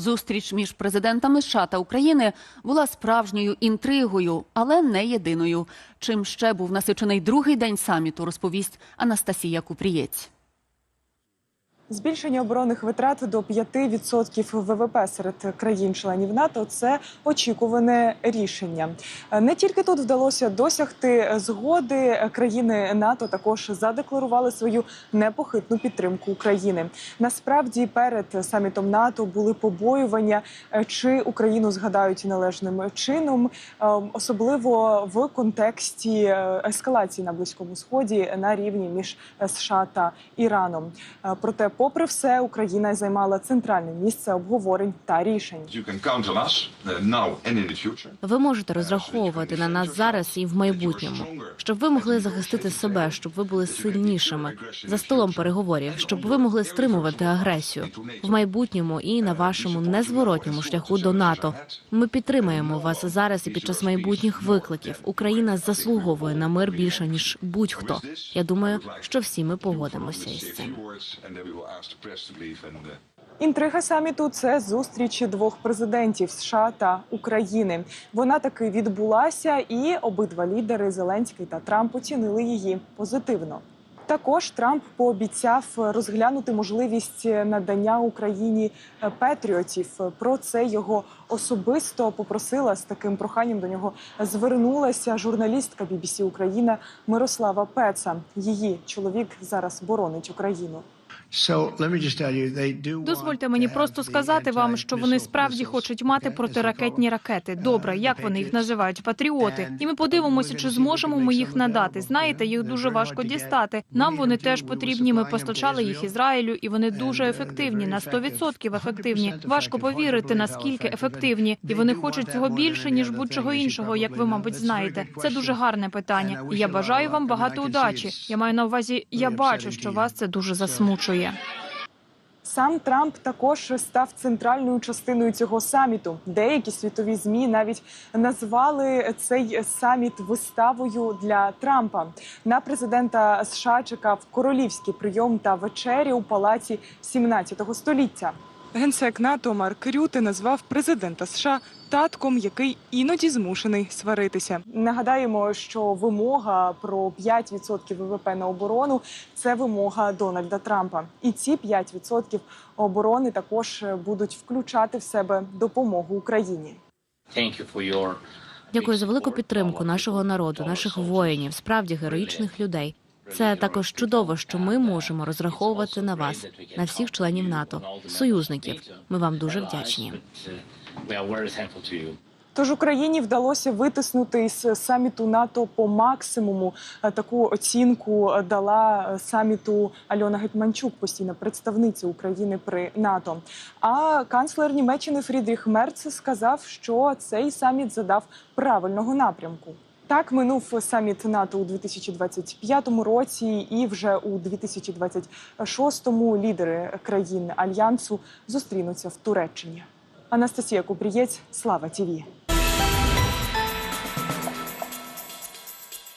Зустріч між президентами США та України була справжньою інтригою, але не єдиною. Чим ще був насичений другий день саміту, розповість Анастасія Купрієць. Збільшення оборонних витрат до 5% ВВП серед країн-членів НАТО це очікуване рішення. Не тільки тут вдалося досягти згоди. Країни НАТО також задекларували свою непохитну підтримку України. Насправді, перед самітом НАТО були побоювання, чи Україну згадають належним чином, е, особливо в контексті е, ескалації на близькому сході на рівні між США та Іраном. Е, Проте, попри все, Україна займала центральне місце обговорень та рішень. Uh. Ви можете розраховувати на нас зараз і в майбутньому, щоб ви могли захистити себе, щоб ви були сильнішими за столом переговорів, щоб ви могли стримувати агресію в майбутньому і на вашому незворотньому шляху до НАТО. Ми підтримаємо вас зараз і під час майбутніх викликів. Україна заслуговує на мир більше ніж будь-хто. Я думаю, що всі ми погодимося із цим. Uh, Інтрига саміту це зустрічі двох президентів США та України. Вона таки відбулася, і обидва лідери Зеленський та Трамп оцінили її позитивно. Також Трамп пообіцяв розглянути можливість надання Україні е, петріотів. Про це його особисто попросила з таким проханням до нього звернулася журналістка BBC Україна Мирослава Пеца. Її чоловік зараз боронить Україну. Дозвольте мені просто сказати вам, що вони справді хочуть мати протиракетні ракети. Добре, як вони їх називають? Патріоти. І ми подивимося, чи зможемо ми їх надати. Знаєте, їх дуже важко дістати. Нам вони теж потрібні. Ми постачали їх Ізраїлю, і вони дуже ефективні. На 100% ефективні. Важко повірити, наскільки ефективні, і вони хочуть цього більше ніж будь-чого іншого, як ви, мабуть, знаєте. Це дуже гарне питання. І я бажаю вам багато удачі. Я маю на увазі, я бачу, що вас це дуже засмучує. Сам Трамп також став центральною частиною цього саміту. Деякі світові змі навіть назвали цей саміт виставою для Трампа. На президента США чекав королівський прийом та вечері у палаці 17 століття. Генсек НАТО Марк Рюте назвав президента США татком, який іноді змушений сваритися. Нагадаємо, що вимога про 5% ВВП на оборону це вимога Дональда Трампа. І ці 5% оборони також будуть включати в себе допомогу Україні. Дякую за велику підтримку нашого народу, наших воїнів, справді героїчних людей. Це також чудово, що ми можемо розраховувати на вас, на всіх членів НАТО, союзників. Ми вам дуже вдячні. Тож Україні вдалося витиснути із саміту НАТО по максимуму. Е, Таку оцінку дала саміту Альона Гетманчук, постійна представниця України при НАТО. А канцлер Німеччини Фрідріх Мерц сказав, що цей саміт задав правильного напрямку. Так минув саміт НАТО у 2025 році, і вже у 2026-му лідери країн альянсу зустрінуться в Туреччині. Анастасія Купрієць, Слава Тіві.